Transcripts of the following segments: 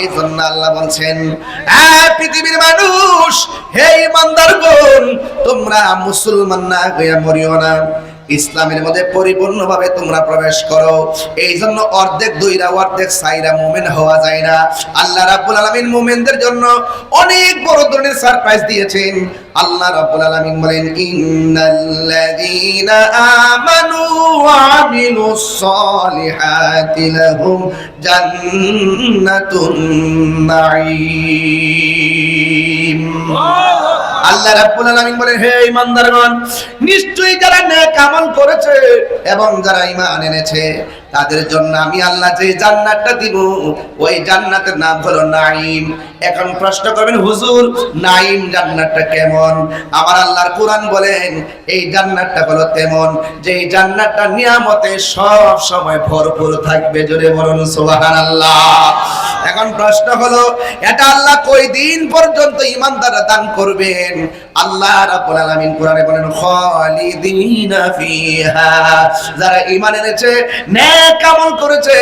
এই জন্য আল্লাহ বলছেন হ্যাঁ পৃথিবীর মানুষ, হে তোমরা মুসলমান না ইসলামের মধ্যে পরিপূর্ণভাবে তোমরা প্রবেশ করো। এই জন্য অর্ধেক দুইরা, অর্ধেক সাইরা মোমেন হওয়া যায় না। আল্লাহ রাব্বুল আলামিন মোমেনদের জন্য অনেক বড় ধরনের সারপ্রাইজ দিয়েছেন। আল্লাহ রাব্বুল আলামিন বলেন, ইন্নাল্লাযীনা আমানু ওয়া আমিলুস সালিহাতি লাহুম জান্নাতুন নাঈম। আল্লাহ রাব্বুল আলামিন বলেন, হে ঈমানদারগণ, নিশ্চয়ই যারা নেক আমল করেছে এবং যারা ঈমান এনেছে তাদের জন্য আমি আল্লাহ যে জান্নাতটা দিব, ওই জান্নাতের নাম হলো নাঈম। এখন প্রশ্ন করবেন, হুজুর, নাঈম জান্নাতটা কেমন? আমার আল্লাহর কোরআন বলেন, এই জান্নাতটা হলো তেমন, যে এই জান্নাতটা নিয়ামতে সব সময় ভরপুর থাকবে। জোরে বলুন, সুবহানাল্লাহ। এখন প্রশ্ন হলো, এটা আল্লাহ কই দিন পর্যন্ত ইমানদাররা দান করবেন? আল্লাহ রাব্বুল আলামিন কোরআনে বলেন, খালিদিনা ফিহা। যারা ঈমান এনেছে, নেক আমল করেছে,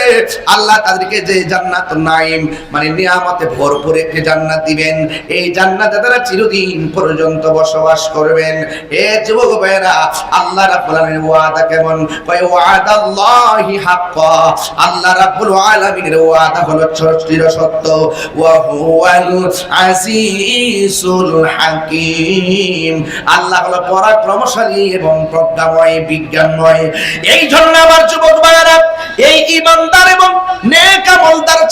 আল্লাহ তাদেরকে যে জান্নাত নাইম মানে নিয়ামতে ভরপুর একটি জান্নাত দিবেন। এই জান্নাতে তারা চিরদিন পর্যন্ত বসবাস করবেন। এ যুবক ভাইরা আল্লাহ রাব্বুল আলামিনের ওয়াদা কেমন? কয়, ওয়াদাল্লাহি হাক্কা। আল্লাহ রাব্বুল আলামিনের ওয়াদা হলো চির পরাক্রমশালী এবং প্রজ্ঞাময় বিজ্ঞানময়। এই জন্য আমার যুবক এই ইমানদার এবং নেক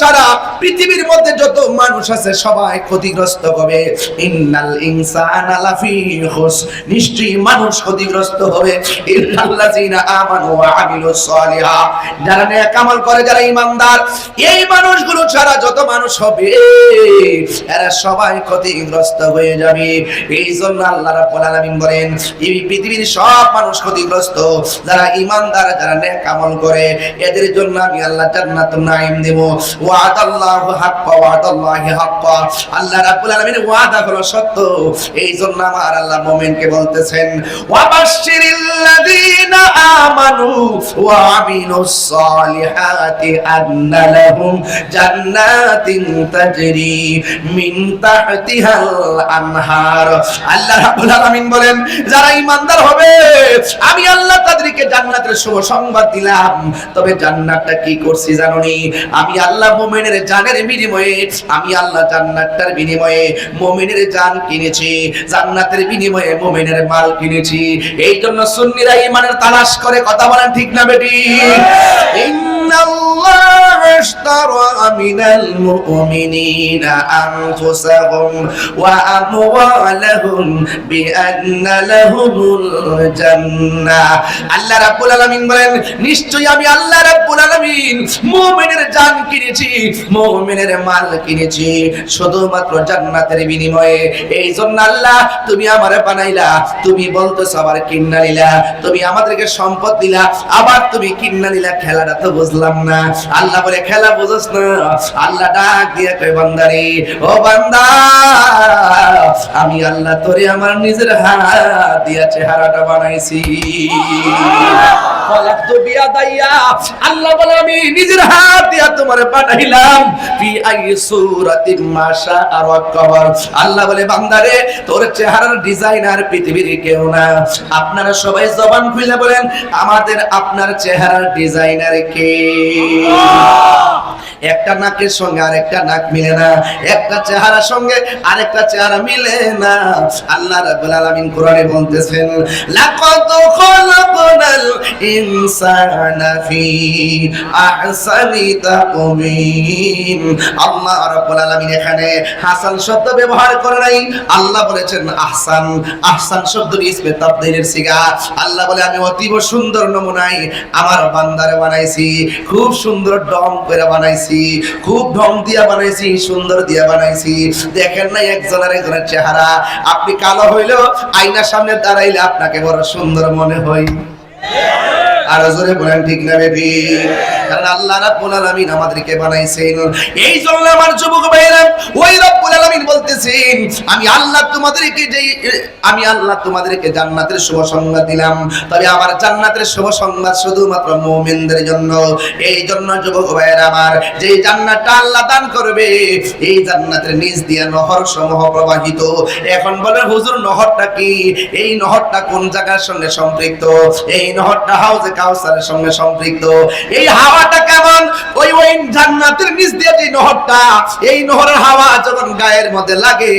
ছাড়া পৃথিবীর মধ্যে যত মানুষ আছে সবাই ক্ষতিগ্রস্ত হবে। ইন্নাল ইনসানা লাফি খুস। নিশ্চয়ই মানুষ ক্ষতিগ্রস্ত হবে। ইল্লাল্লাযিনা আমানু ওয়া আমিলুস সালিহা। যারা নেক আমল করে, যারা ইমানদার এই মানুষগুলো ছাড়া যত মানুষ হবে, এরা সবাই ক্ষতিগ্রস্ত হয়ে যাবে। এই জন্য আল্লাহ রাব্বুল আলামিন বলেন, এই পৃথিবীর সব মানুষ ক্ষতিগ্রস্ত, যারা ইমানদার যারা নেক আমল করে, এদের জন্য আমি আল্লাহ জান্নাতুন নাঈম দেব। ওয়াদাল্লাহু হাক্কা ওয়াদাল্লাহি আল্লাহ রাব্বুল আলামিনের ওয়াদা হলো সত্য এই জন্য আমার আল্লাহ মুমিনকে বলতেছেন, ওয়াবাশশিরিল্লাযীনা আমানু ওয়া আমিলুস সালিহাতি আন্না লাহুম জান্নাতিন তাজরি মিন তাহতিহাল আনহার। আল্লাহ রাব্বুল আলামিন বলেন, যারা ঈমানদার হবে, আমি আল্লাহ তাদেরকে জান্নাতের শুভ সংবাদ দিলাম। তবে জান্নাতটা কি করছি জানোনি? আমি আল্লাহ মুমিনের জানের বিনিময়ে আমি আল্লাহ জান্নাতটার বিনিময়ে মুমিনের জান কিনেছি জান্নাতের বিনিময়ে মুমিনের মাল কিনেছি। এই জন্য সুন্নিরা ইমানের তালাশ করে কথা বলেন ঠিক না বেটি? ইন্নাল্লাহ اشترى من المؤمنين أنفسهم وأموالهم بأن لهم الجنة আল্লাহ রাব্বুল আলামিন বলেন নিশ্চয়ই আমি আল্লাহ রাব্বুল আলামিন মুমিনের জান কিনেছি মুমিনের মাল কিনেছি শুধুমাত্র জান্নাতের বিনিময়ে এই জন্য আল্লাহ তুমি আমারে বানাইলা তুমি বলতেছো আবার কিন্না নিলা তুমি আমাদেরকে সম্পদ দিলা আবার তুমি কিন্না নিলা খেলাটা তো বুঝলাম না। আল্লাহ বলে, খেলা বুঝোস না। আল্লাহ ডাক দিয়ে কয়, বান্দারে, ও বান্দা, আমি আল্লাহ তোরে আমার নিজের হাত দিয়া চেহারাটা বানাইছি। খলাকতু বিয়াদাইয়া আল্লাহ বলে আমি নিজের হাত দিয়া তোমার বানাইলাম। ফি আই সূরাতিন মাশা আর ওয়াকবার আল্লাহ বলে বান্দারে তোর চেহারার ডিজাইনার পৃথিবীর কেউ না। আপনারা সবাই জবান খুলে বলেন আমাদের আপনার চেহারার ডিজাইনার কে? একটা নাকের সঙ্গে আরেকটা নাক মিলে না একটা চেহারার সঙ্গে আরেকটা চেহারা মিলে না। আল্লাহ রাব্বুল আলামিন কোরআনে বলতেছেন লাকাদ খালাকনাল ইনসানা নাই। সুন্দর আমার বান্দারে বানাইছি, খুব সুন্দর ডম করে বানাইছি, খুব ঢং দিয়া বানাইছি, সুন্দর দিয়া বানাইছি। দেখেন না একজন একজনের চেহারা। আপনি কালো হইলেও আয়নার সামনে দাঁড়াইলে আপনাকে বড় সুন্দর মনে হয়। আর জোরে বলেন, ঠিক না, বেবি? কারণ আল্লাহ রাব্বুল আলামিন আমাদেরকে বানাইছেন। এই জন্য আমার যুবক ভাইরা ওই আলামিন বলতেছেন, আমি আল্লাহ তোমাদেরকে যে আমি আল্লাহ তোমাদেরকে জান্নাতের শুভ সংবাদ দিলাম। তবে আমার জান্নাতের শুভ সংবাদ শুধুমাত্র মুমিনদের জন্য। এই জন্য যুবক আমার যে জান্নাতটা আল্লাহ দান করবে, এই জান্নাতের নিচ দিয়ে নহর সমূহ প্রবাহিত। এখন বলে, হুজুর, নহরটা কি? এই নহরটা কোন জায়গার সঙ্গে সম্পৃক্ত? এই নহরটা হাউজে কাউসারের সঙ্গে সম্পৃক্ত। এই হাওয়াটা কেমন ওই ওই জান্নাতের নিচ দিয়ে যে নহরটা, এই নহরের হাওয়া যখন গায়ের মধ্যে লাগে,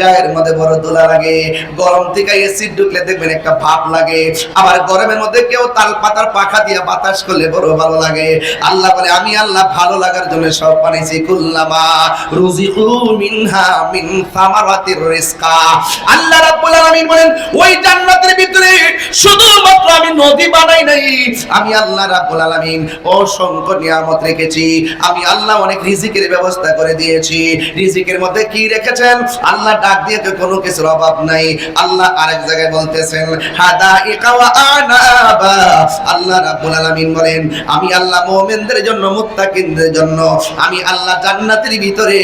গায়ের মধ্যে বড় দোলা লাগে, গরম থেকে ঢুকলে দেখবেন একটা লাগে। আবার গরমের মধ্যে কেউ তাল পাতার পাখা দিয়ে বাতাস করলে বড় ভালো লাগে। আল্লাহ বলে, আমি আল্লাহ ভালো লাগার জন্য সব বানাইছি কুল্লামা মিনহা মিন সামারাতির আল্লাহ রাব্বুল আলামিন বলেন, ওই জান্নাতের ভিতরে শুধুমাত্র আমি নদী বানাই নাই। আমি আল্লাহ রাব্বুল আলামিন অসংখ্য নিয়ামত রেখেছি। আমি আল্লাহ অনেক রিজিকের ব্যবস্থা করে দিয়েছি। রিজিকের মধ্যে কি রেখেছেন? আল্লাহ ডাক দিয়ে তো কোনো কিছুর অভাব নাই। আল্লাহ আরেক জায়গায় বলতেছেন, হাদাইকা ওয়া আনাবা। আল্লাহ রাব্বুল আলামিন বলেন, আমি আল্লাহ মুমিনদের জন্য, মুত্তাকিনদের জন্য, আমি আল্লাহ জান্নাতের ভিতরে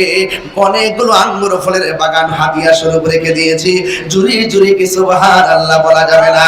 অনেকগুলো আঙ্গুর ফলের বাগান হাদিয়া স্বরূপ রেখে দিয়েছি। জুরি জুরি কি সুবহানাল্লাহ বলা যাবে না?